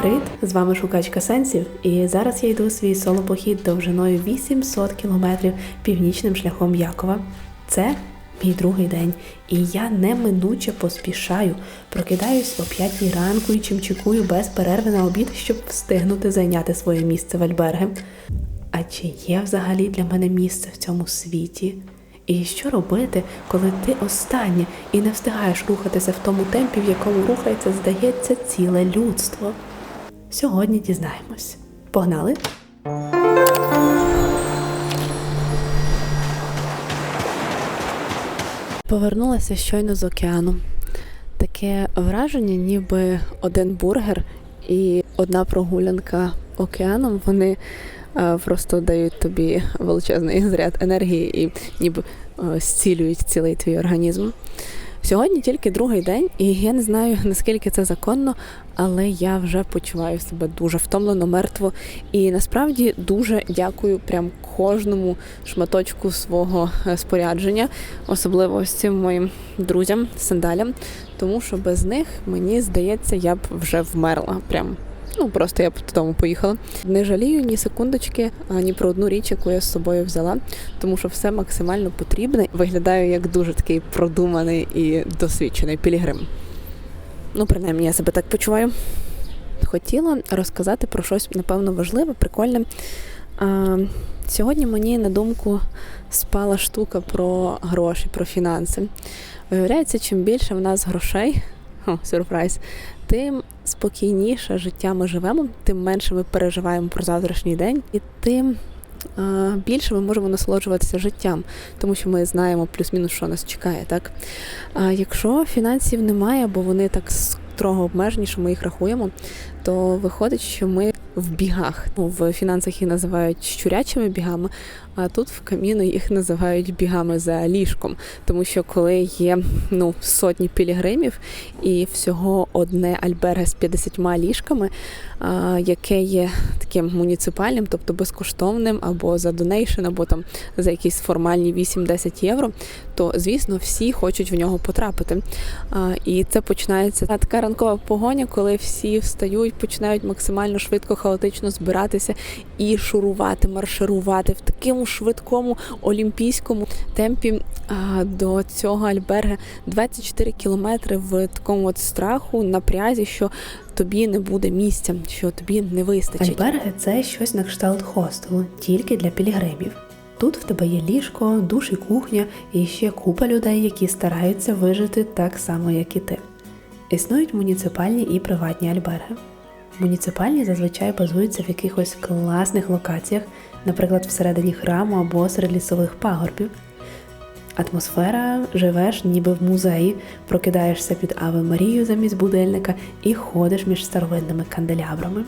Привіт! З вами Шукачка Сенсів, і зараз я йду у свій соло-похід довжиною 800 кілометрів північним шляхом Якова. Це мій другий день, і я неминуче поспішаю. Прокидаюсь о 5 ранку і чимчикую без перерви на обід, щоб встигнути зайняти своє місце в Альберге. А чи є взагалі для мене місце в цьому світі? І що робити, коли ти останнє і не встигаєш рухатися в тому темпі, в якому рухається, здається, ціле людство? Сьогодні дізнаємось. Погнали! Повернулася щойно з океану. Таке враження, ніби один бургер і одна прогулянка океаном. Вони е, просто дають тобі величезний заряд енергії і ніби е, зцілюють цілий твій організм. Сьогодні тільки другий день, і я не знаю наскільки це законно, але я вже почуваю себе дуже втомлено, мертво. І насправді дуже дякую прям кожному шматочку свого е, спорядження, особливо ось цим моїм друзям, сандалям, тому що без них мені здається, я б вже вмерла. Прям Ну просто я додому поїхала. Не жалію ні секундочки, ні про одну річ, яку я з собою взяла, тому що все максимально потрібне. Виглядаю як дуже такий продуманий і досвідчений пілігрим. Ну, принаймні, я себе так почуваю. Хотіла розказати про щось, напевно, важливе, прикольне. А, Сьогодні мені на думку спала штука про гроші, про фінанси. Виявляється, чим більше в нас грошей, о, сюрприз, тим спокійніше життя ми живемо, тим менше ми переживаємо про завтрашній день, і тим більше ми можемо насолоджуватися життям, тому що ми знаємо плюс-мінус, що нас чекає. Так а якщо фінансів немає, бо вони так строго обмежені, що ми їх рахуємо, то виходить, що ми в бігах. Ну, В фінансах їх називають щурячими бігами, а тут в каміну їх називають бігами за ліжком. Тому що коли є ну, сотні пілігримів і всього одне альберге з 50 ліжками, яке є таким муніципальним, тобто безкоштовним, або за донейшн, або там за якісь формальні 8-10 євро, то звісно всі хочуть в нього потрапити. І це починається така ранкова погоня, коли всі встають, починають максимально швидко хаотично збиратися і шурувати, марширувати в такому швидкому олімпійському темпі до цього альберга 24 кілометри в такому от страху, напрязі, що тобі не буде місця, що тобі не вистачить. Альберги це щось на кшталт хостелу, тільки для пілігримів. Тут в тебе є ліжко, душ і кухня, і ще купа людей, які стараються вижити так само, як і ти. Існують муніципальні і приватні альберги. Муніципальні зазвичай базуються в якихось класних локаціях, наприклад, всередині храму або серед лісових пагорбів. Атмосфера живеш ніби в музеї, прокидаєшся під Аве Марію замість будильника і ходиш між старовинними канделябрами.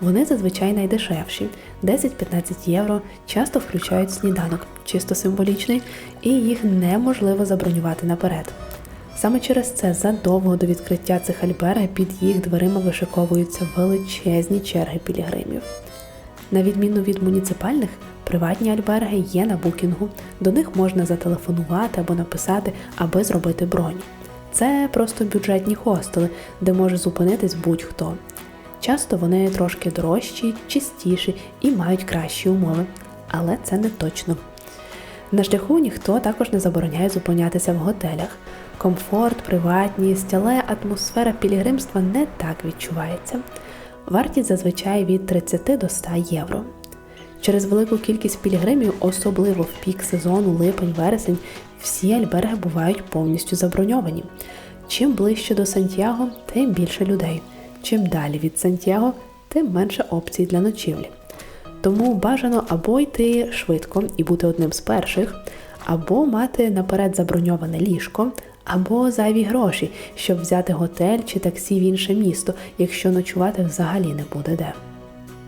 Вони зазвичай найдешевші 10-15 євро, часто включають сніданок, чисто символічний, і їх неможливо забронювати наперед. Саме через це задовго до відкриття цих альберг під їх дверима вишиковуються величезні черги пілігримів. На відміну від муніципальних, приватні альберги є на букінгу, до них можна зателефонувати або написати, аби зробити бронь. Це просто бюджетні хостели, де може зупинитись будь-хто. Часто вони трошки дорожчі, чистіші і мають кращі умови, але це не точно. На шляху ніхто також не забороняє зупинятися в готелях. Комфорт, приватність, але атмосфера пілігримства не так відчувається. Вартість зазвичай від 30 до 100 євро. Через велику кількість пілігримів, особливо в пік сезону, липень-вересень, всі альберги бувають повністю заброньовані. Чим ближче до Сантьяго, тим більше людей. Чим далі від Сантьяго, тим менше опцій для ночівлі. Тому бажано або йти швидко і бути одним з перших, або мати наперед заброньоване ліжко, або зайві гроші, щоб взяти готель чи таксі в інше місто, якщо ночувати взагалі не буде де.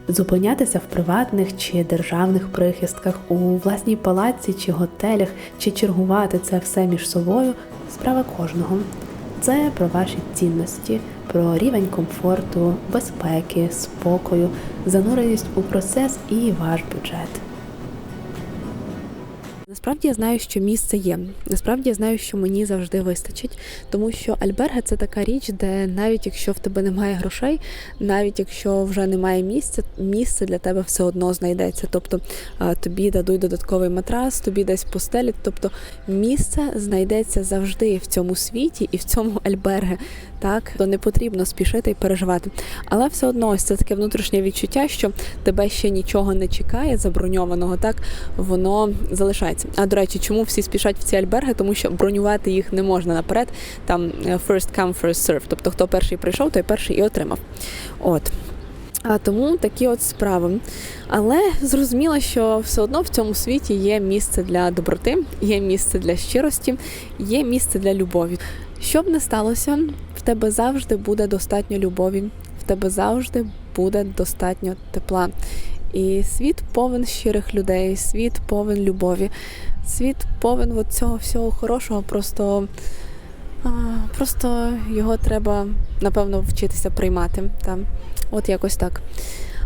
Зупинятися в приватних чи державних прихистках у власній палаці чи готелях, чи чергувати це все між собою справа кожного. Це про ваші цінності, про рівень комфорту, безпеки, спокою, зануреність у процес і ваш бюджет. Насправді я знаю, що місце є. Насправді я знаю, що мені завжди вистачить, тому що альберга це така річ, де навіть якщо в тебе немає грошей, навіть якщо вже немає місця, місце для тебе все одно знайдеться. Тобто тобі дадуть додатковий матрас, тобі десь постелять. Тобто місце знайдеться завжди в цьому світі і в цьому альберге. Так, то не потрібно спішити і переживати. Але все одно ось це таке внутрішнє відчуття, що тебе ще нічого не чекає заброньованого, так воно залишається. А до речі, чому всі спішать в ці альберги? Тому що бронювати їх не можна наперед. Там е, first come, first serve. Тобто, хто перший прийшов, той перший і отримав. От. А тому такі от справи. Але зрозуміло, що все одно в цьому світі є місце для доброти, є місце для щирості, є місце для любові. Що б не сталося, тебе завжди буде достатньо любові, в тебе завжди буде достатньо тепла. І світ повен щирих людей, світ повен любові, світ повен цього всього хорошого. Просто, просто його треба напевно вчитися приймати. Та. От якось так.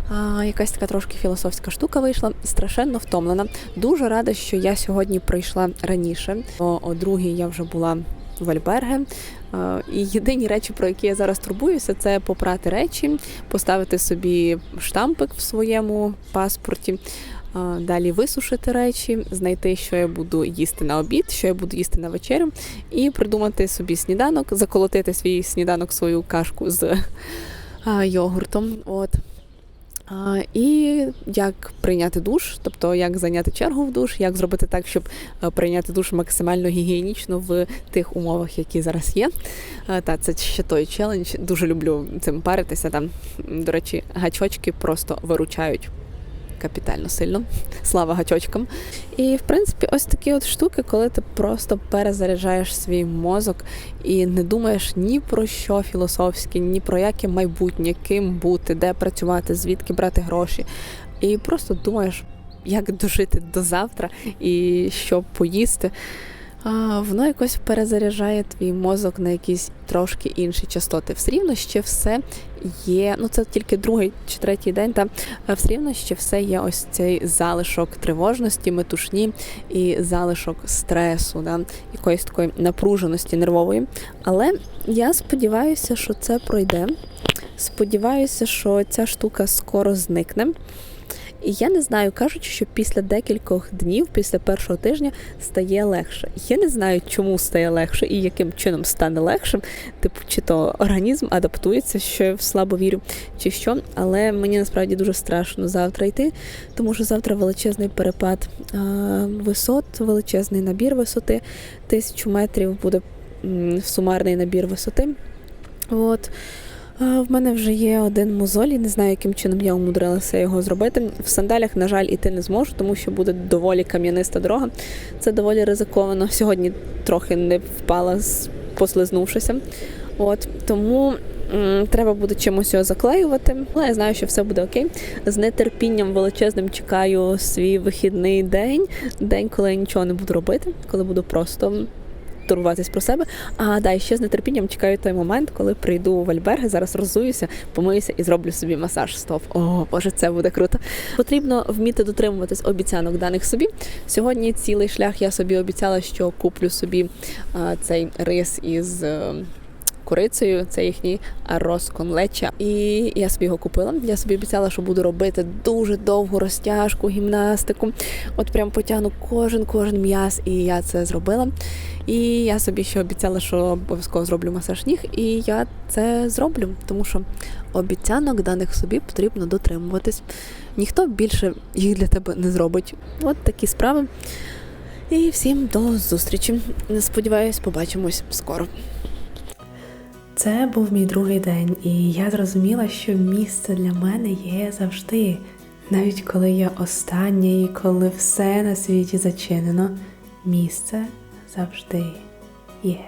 А, якась така трошки філософська штука вийшла, страшенно втомлена. Дуже рада, що я сьогодні прийшла раніше. О, о другій я вже була в Альберге. Е, І єдині речі, про які я зараз турбуюся, це попрати речі, поставити собі штампик в своєму паспорті. е, Далі висушити речі, знайти, що я буду їсти на обід, що я буду їсти на вечерю, і придумати собі сніданок, заколотити свій сніданок, свою кашку з йогуртом. От. І як прийняти душ, тобто як зайняти чергу в душ, як зробити так, щоб е, прийняти душ максимально гігієнічно в тих умовах, які зараз є. Та це ще той челендж. Дуже люблю цим паритися. Там, до речі, гачочки просто виручають. Капітально сильно, слава гачочкам. І в принципі, ось такі от штуки, коли ти просто перезаряджаєш свій мозок і не думаєш ні про що філософське, ні про яке майбутнє, ким бути, де працювати, звідки брати гроші. І просто думаєш, як дожити до завтра і що поїсти. А, воно якось перезаряджає твій мозок на якісь трошки інші частоти. Все рівно ще все є. Ну це тільки другий чи третій день, та все рівно ще все є ось цей залишок тривожності, метушні і залишок стресу, да, якоїсь такої напруженості нервової. Але я сподіваюся, що це пройде. Сподіваюся, що ця штука скоро зникне. І я не знаю, кажуть, що після декількох днів, після першого тижня, стає легше. Я не знаю, чому стає легше і яким чином стане легшим. Типу, чи то організм адаптується, що я в слабо вірю, чи що. Але мені насправді дуже страшно завтра йти, тому що завтра величезний перепад а, висот, величезний набір висоти, тисячу метрів буде сумарний набір висоти. От. В мене вже є один мозоль, і не знаю, яким чином я умудрилася його зробити. В сандалях, на жаль, іти не зможу, тому що буде доволі кам'яниста дорога. Це доволі ризиковано. Сьогодні трохи не впала, послизнувшися. От тому треба буде чимось його заклеювати. Але я знаю, що все буде окей. З нетерпінням величезним чекаю свій вихідний день, день, коли я нічого не буду робити, коли буду просто турбуватись про себе. А да, ще з нетерпінням чекаю той момент, коли прийду в Альберги, зараз розуюся, помиюся і зроблю собі масаж стоп. О, боже, це буде круто. Потрібно вміти дотримуватись обіцянок даних собі. Сьогодні цілий шлях я собі обіцяла, що куплю собі а, цей рис із. Курицею, це їхній кон. І я собі його купила. Я собі обіцяла, що буду робити дуже довгу розтяжку, гімнастику. От прям потягну кожен кожен м'яз, і я це зробила. І я собі ще обіцяла, що обов'язково зроблю масаж ніг, і я це зроблю, тому що обіцянок даних собі потрібно дотримуватись. Ніхто більше їх для тебе не зробить. От такі справи. І всім до зустрічі. Сподіваюсь, побачимось скоро. Це був мій другий день, і я зрозуміла, що місце для мене є завжди. Навіть коли я остання і коли все на світі зачинено, місце завжди є.